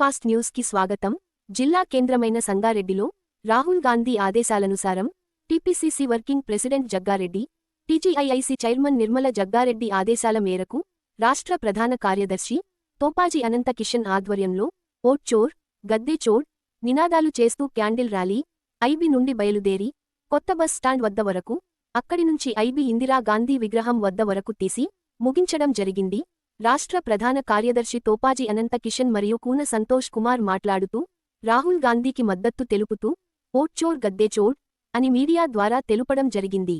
Fast న్యూస్కి స్వాగతం. జిల్లా కేంద్రమైన సంగారెడ్డిలో Rahul Gandhi ఆదేశాలనుసారం TPCC working president Jaggareddy TGIIC chairman Nirmala Jaggareddy ఆదేశాల మేరకు రాష్ట్ర ప్రధాన కార్యదర్శి తోపాజీ అనంత కిషన్ ఆధ్వర్యంలో ఓట్ చోర్ చోర్ నినాదాలు చేస్తూ క్యాండిల్ ర్యాలీ ఐబీ నుండి బయలుదేరి కొత్త బస్ స్టాండ్ వద్ద వరకు అక్కడి నుంచి ఐబీ ఇందిరాగాంధీ విగ్రహం వద్ద వరకు తీసి ముగించడం జరిగింది. రాష్ట్ర ప్రధాన కార్యదర్శి తోపాజీ అనంత కిషన్ మరియు కూన సంతోష్ కుమార్ మాట్లాడుతూ రాహుల్ గాంధీకి మద్దతు తెలుపుతూ ఓట్చోర్ గద్దేచోర్ అని మీడియా ద్వారా తెలుపడం జరిగింది.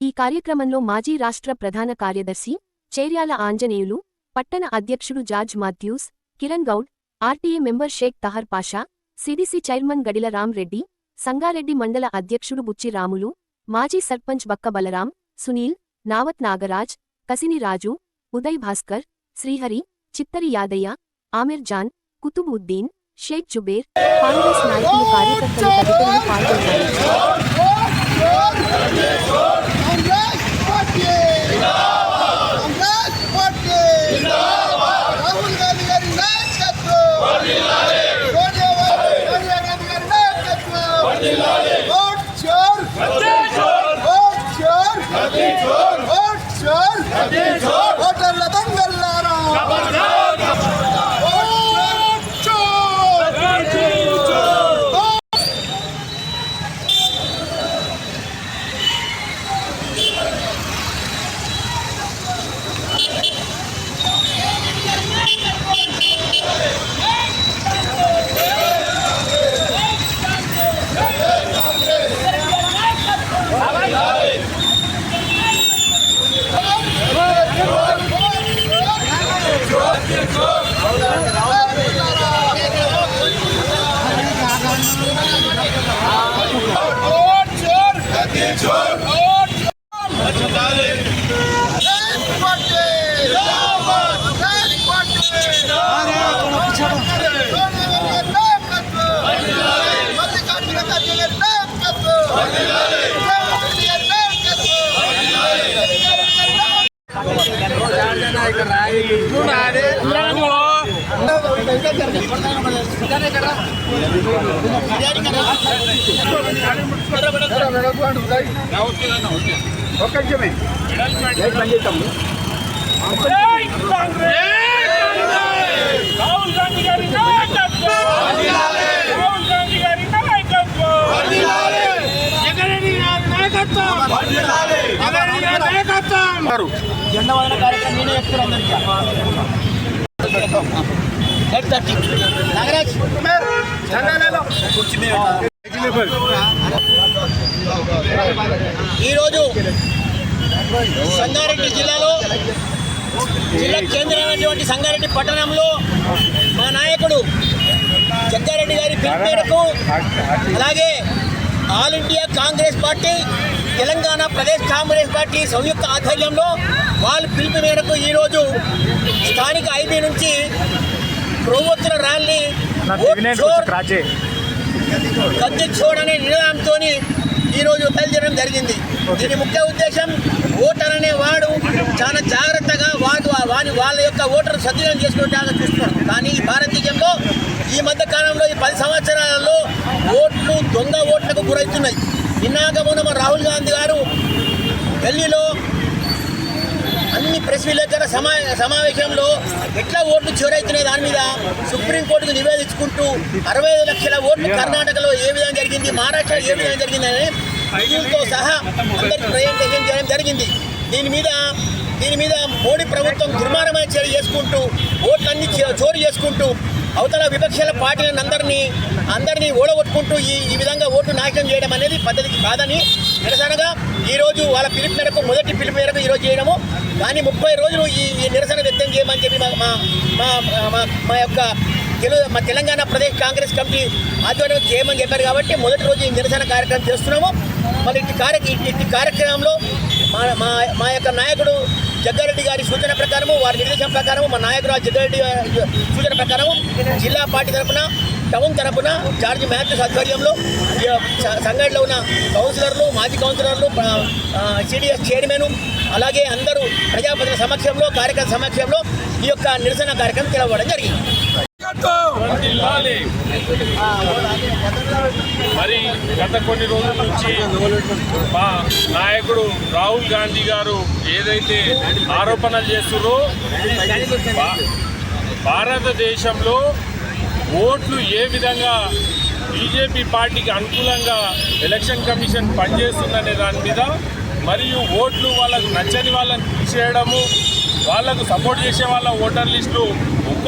ఈ కార్యక్రమంలో మాజీ రాష్ట్ర ప్రధాన కార్యదర్శి చేర్యాల ఆంజనేయులు పట్టణ అధ్యక్షుడు George Mathews Kiran Goud RTA member Sheikh Tahir Pasha CDC chairman Gadila Ramreddy Sangareddy mandal అధ్యక్షుడు బుచ్చి రాములు మాజీ సర్పంచ్ బక్క బలరాం సునీల్ నావత్ నాగరాజ్ కసిని రాజు ఉదయ్ భాస్కర్ శ్రీహరి చిత్తరి యాదయ్య ఆమిర్ జాన్ కుతుబ్ ఉద్దీన్ షేక్ జుబేర్ కాంగ్రెస్ నాయకులు కార్యకర్తలు తదితరులు పాల్గొన్నారు ఒక్క నిమిషమే బంద్ చేస్తాము రాహుల్ గాంధీ గారి రాహుల్ గాంధీ గారి నాయకత్వం. జెండా వదన కార్యక్రమం నేనే ఎయిట్ థర్టీ నాగరాజ్ ఈరోజు సంగారెడ్డి జిల్లాలో జిల్లా కేంద్రమైనటువంటి సంగారెడ్డి పట్టణంలో మా నాయకుడు జగ్గారెడ్డి గారి పిలుపు మేరకు అలాగే all India Congress party Telangana Pradesh Congress party సంయుక్త ఆధ్వర్యంలో వాళ్ళ పిలుపు మేరకు ఈరోజు స్థానిక ఐబీ నుంచి ప్రభుత్వ ర్యాలీ చూడనే నినాదంతో ఈరోజు బయలుదేరడం జరిగింది. దీని ముఖ్య ఉద్దేశం ఓటర్ అనే వాడు చాలా జాగ్రత్తగా వాడు వాని వాళ్ళ యొక్క ఓటర్ సద్వినియోగం చేసుకునే చూస్తున్నారు కానీ ఈ భారతదేశంలో ఈ మధ్య కాలంలో ఈ పది సంవత్సరాలలో ఓట్లు దొంగ ఓట్లకు గురవుతున్నాయి. నిన్నాక మొన్న మా రాహుల్ గాంధీ గారు ఢిల్లీలో అన్ని ప్రెస్ విలేకరుల సమా సమావేశంలో ఎట్లా ఓట్లు చివరైతున్నాయి దాని మీద సుప్రీంకోర్టుకు నివేదించుకుంటూ అరవై ఐదు లక్షల ఓట్లు కర్ణాటకలో ఏ విధంగా జరిగింది మహారాష్ట్రలో ఏ విధంగా జరిగిందని రివ్యూలతో సహా అందరికి ప్రజెంటేషన్ చేయడం జరిగింది. దీని మీద దీని మీద మోడీ ప్రభుత్వం దుర్మార్గమైన చర్య చేసుకుంటూ ఓట్లన్నీ చో- చోరీ చేసుకుంటూ అవతల విపక్షాల పార్టీలను అందరినీ అందరినీ ఓడగొట్టుకుంటూ ఈ ఈ విధంగా ఓటు నాశనం చేయడం అనేది పద్ధతికి కాదని నిరసనగా ఈరోజు వాళ్ళ పిలుపు మేరకు మొదటి పిలుపు మేరకు ఈరోజు చేయడము. కానీ ముప్పై రోజులు ఈ ఈ నిరసన వ్యక్తం చేయమని చెప్పి మా మా మా- మా- మా యొక్క తెలు మా తెలంగాణ ప్రదేశ్ కాంగ్రెస్ కమిటీ ఆధ్వర్యం చేయమని చెప్పారు కాబట్టి మొదటి రోజు ఈ నిరసన కార్యక్రమం చేస్తున్నాము. మరి ఇట్టి కార్య ఇట్టి కార్యక్రమంలో మా మా మా యొక్క నాయకుడు జగ్గారెడ్డి గారి సూచన ప్రకారము వారి నిర్దేశం ప్రకారము మా నాయకుడు జగ్గారెడ్డి సూచన ప్రకారము జిల్లా పార్టీ తరఫున టౌన్ తరఫున జార్జ్ మ్యాథ్యూస్ ఆధ్వర్యంలో సంగడిలో సంఘటనలో ఉన్న కౌన్సిలర్లు మాజీ కౌన్సిలర్లు సిడిఎస్ చైర్మన్ అలాగే అందరూ ప్రజాప్రతినిధుల సమక్షంలో కార్యకర్త సమక్షంలో ఈ యొక్క నిరసన కార్యక్రమం తెలవడం జరిగింది. నాయకత్వం మరి గత కొన్ని రోజుల నుంచి మా నాయకుడు రాహుల్ గాంధీ గారు ఏదైతే ఆరోపణలు చేస్తున్నారో భారతదేశంలో ఓట్లు ఏ విధంగా బీజేపీ పార్టీకి అనుకూలంగా ఎలక్షన్ కమిషన్ పనిచేస్తుందనే దాని మీద మరియు ఓట్లు వాళ్ళకు నచ్చని వాళ్ళని తీసేయడము వాళ్ళకు సపోర్ట్ చేసే వాళ్ళ ఓటర్ లిస్టు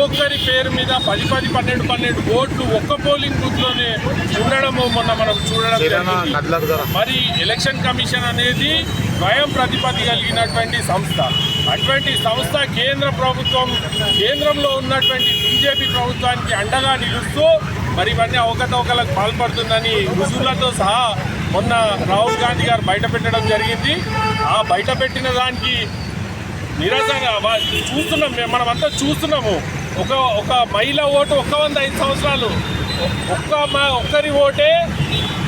ఒక్కొక్కరి పేరు మీద పది పది పన్నెండు పన్నెండు ఓట్లు ఒక్క పోలింగ్ బూత్లోనే ఉండడము మొన్న మనం చూడడం జరిగింది. మరి ఎలక్షన్ కమిషన్ అనేది స్వయం ప్రతిపత్తి కలిగినటువంటి సంస్థ. అటువంటి సంస్థ కేంద్ర ప్రభుత్వం కేంద్రంలో ఉన్నటువంటి బీజేపీ ప్రభుత్వానికి అండగా నిలుస్తూ మరి ఇవన్నీ అవకతవకలకు పాల్పడుతుందని రుజువులతో సహా మొన్న రాహుల్ గాంధీ గారు బయట పెట్టడం జరిగింది. ఆ బయట పెట్టిన దానికి నిరసన చూస్తున్నాం మేము మనమంతా చూస్తున్నాము. ఒక ఒక మహిళ ఓటు ఒక్క వంద ఐదు సంవత్సరాలు. ఒక్క మా ఒక్కరి ఓటే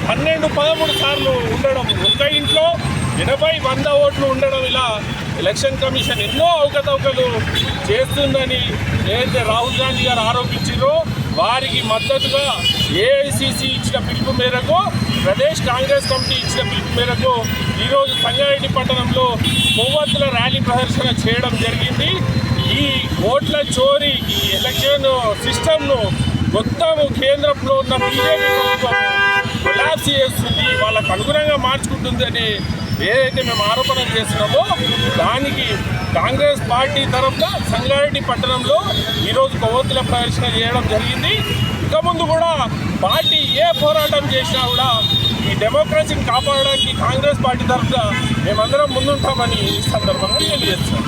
పన్నెండు పదమూడు సార్లు ఉండడం. ఒక్క ఇంట్లో ఎనభై వంద ఓట్లు ఉండడం ఇలా ఎలక్షన్ కమిషన్ ఎన్నో అవకతవకలు చేస్తుందని ఏదైతే రాహుల్ గాంధీ గారు ఆరోపించారో వారికి మద్దతుగా ఏఐసిసి ఇచ్చిన పిలుపు మేరకు ప్రదేశ్ కాంగ్రెస్ కమిటీ ఇచ్చిన పిలుపు మేరకు ఈరోజు సంగారెడ్డి పట్టణంలో కొవ్వొత్తుల ర్యాలీ ప్రదర్శన చేయడం జరిగింది. ఈ ఓట్ల చోరీ ఈ ఎలక్షన్ సిస్టమ్ను మొత్తం కేంద్రంలో ఉన్న బీజేపీ ప్రభుత్వం కొలాప్స్ చేస్తుంది. వాళ్ళకు అనుగుణంగా మార్చుకుంటుంది అని ఏదైతే మేము ఆరోపణ చేస్తున్నామో దానికి కాంగ్రెస్ పార్టీ తరఫున సంగారెడ్డి పట్టణంలో ఈరోజు కొవ్వొత్తుల ప్రదర్శన చేయడం జరిగింది. ఇక ముందు కూడా పార్టీ ఏ పోరాటం చేసినా కూడా ఈ డెమోక్రసీని కాపాడడానికి కాంగ్రెస్ పార్టీ తరఫున మేమందరం ముందుంటామని ఈ సందర్భంగా తెలియజేస్తాం